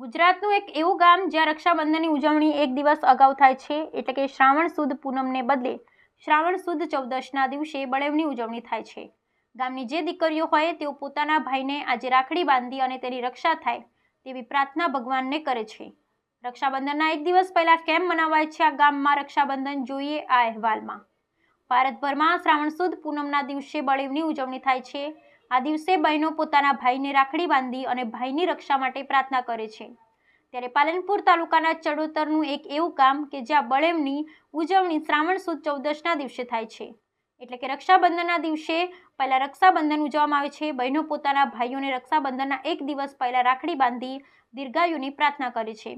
ગુજરાતનું એક એવું ગામ જ્યાં રક્ષાબંધનની ઉજવણી એક દિવસ અગાઉ થાય છે, એટલે કે શ્રાવણ સુદ પૂનમને બદલે શ્રાવણ સુદ ચૌદશના દિવસે બળેવની ઉજવણી થાય છે. ગામની જે દીકરીઓ હોય, તેઓ પોતાના ભાઈને આજે રાખડી બાંધી અને તેની રક્ષા થાય તેવી પ્રાર્થના ભગવાનને કરે છે. રક્ષાબંધનના એક દિવસ પહેલાં કેમ મનાવાય છે આ ગામમાં રક્ષાબંધન? જોઈએ આ અહેવાલમાં. ભારતભરમાં શ્રાવણ સુદ પૂનમના દિવસે બળેવની ઉજવણી થાય છે. આ દિવસે બહેનો પોતાના ભાઈને રાખડી બાંધી અને ભાઈની રક્ષા માટે પ્રાર્થના કરે છે. ત્યારે પાલનપુર તાલુકાના ચડોતરનું એક એવું ગામ કે જ્યાં બળેવની ઉજવણી શ્રાવણ સુદ ચૌદશના દિવસે થાય છે. એટલે કે રક્ષાબંધનના દિવસે પહેલાં રક્ષાબંધન ઉજવવામાં આવે છે. બહેનો પોતાના ભાઈઓને રક્ષાબંધનના એક દિવસ પહેલાં રાખડી બાંધી દીર્ઘાયુની પ્રાર્થના કરે છે.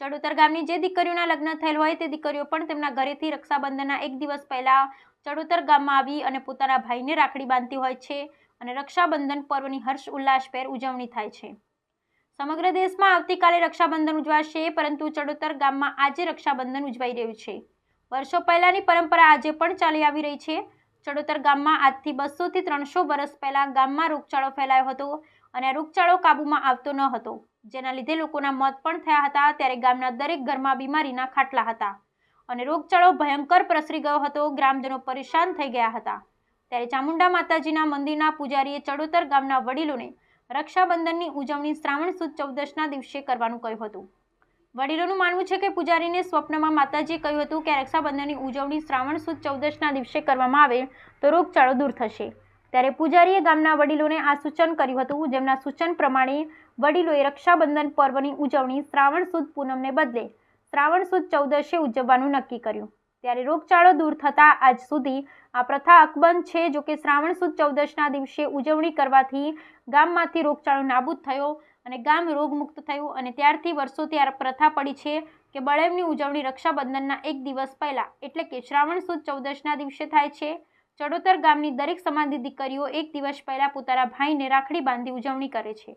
ચડોતર ગામની જે દીકરીઓના લગ્ન થયેલ હોય તે દીકરીઓ પણ તેમના ઘરેથી રક્ષાબંધનના એક દિવસ પહેલાં ચડોતર ગામમાં આવી અને પોતાના ભાઈને રાખડી બાંધતી હોય છે. અને રક્ષાબંધન પર્વની હર્ષ ઉલ્લાસભેર ઉજવણી થાય છે. સમગ્ર દેશમાં આવતીકાલે રક્ષાબંધન ઉજવાશે, પરંતુ ચડોતર ગામમાં આજે રક્ષાબંધન ઉજવાઈ રહ્યું છે. વર્ષો પહેલાંની પરંપરા આજે પણ ચાલી આવી રહી છે. ચડોતર ગામમાં આજથી બસોથી ત્રણસો વર્ષ પહેલાં ગામમાં રોગચાળો ફેલાયો હતો અને રોગચાળો કાબૂમાં આવતો ન હતો. જેના લીધે લોકોના મોત પણ થયા હતા, ત્યારે ગામના દરેક ઘરમાં બીમારીના ખાટલા હતા. અને રોગચાળો ભયંકર પ્રસરી ગયો હતો. ગ્રામજનો પરેશાન થઈ ગયા હતા. ત્યારે ચામુંડા માતાજીના મંદિરના પૂજારીએ ચડોતર ગામના વડીલોને રક્ષાબંધનની ઉજવણી શ્રાવણ સુદ ચૌદશના દિવસે કરવાનું કહ્યું હતું. વડીલોનું માનવું છે કે પૂજારીને સ્વપ્નમાં માતાજીએ કહ્યું હતું કે રક્ષાબંધનની ઉજવણી શ્રાવણ સુદ ચૌદશના દિવસે કરવામાં આવે તો રોગચાળો દૂર થશે. ત્યારે પૂજારીએ ગામના વડીલોને આ સૂચન કર્યું હતું, જેમના સૂચન પ્રમાણે વડીલોએ રક્ષાબંધન પર્વની ઉજવણી શ્રાવણ સુદ પૂનમને બદલે શ્રાવણ સુદ ચૌદશે ઉજવવાનું નક્કી કર્યું. ત્યારે રોગચાળો દૂર થતાં આજ સુધી આ પ્રથા અકબંધ છે, જો કે શ્રાવણ સુદ ચૌદશના દિવસે ઉજવણી કરવાથી ગામમાંથી રોગચાળો નાબૂદ થયો અને ગામ રોગમુક્ત થયું અને ત્યારથી વર્ષોથી આ પ્રથા પડી છે કે બળેવની ઉજવણી રક્ષાબંધનના એક દિવસ પહેલાં, એટલે કે શ્રાવણ સુદ ચૌદશના દિવસે થાય છે. ચડોતર ગામની દરેક સમાધિ દીકરીઓ એક દિવસ પહેલાં પોતાના ભાઈને રાખડી બાંધી ઉજવણી કરે છે.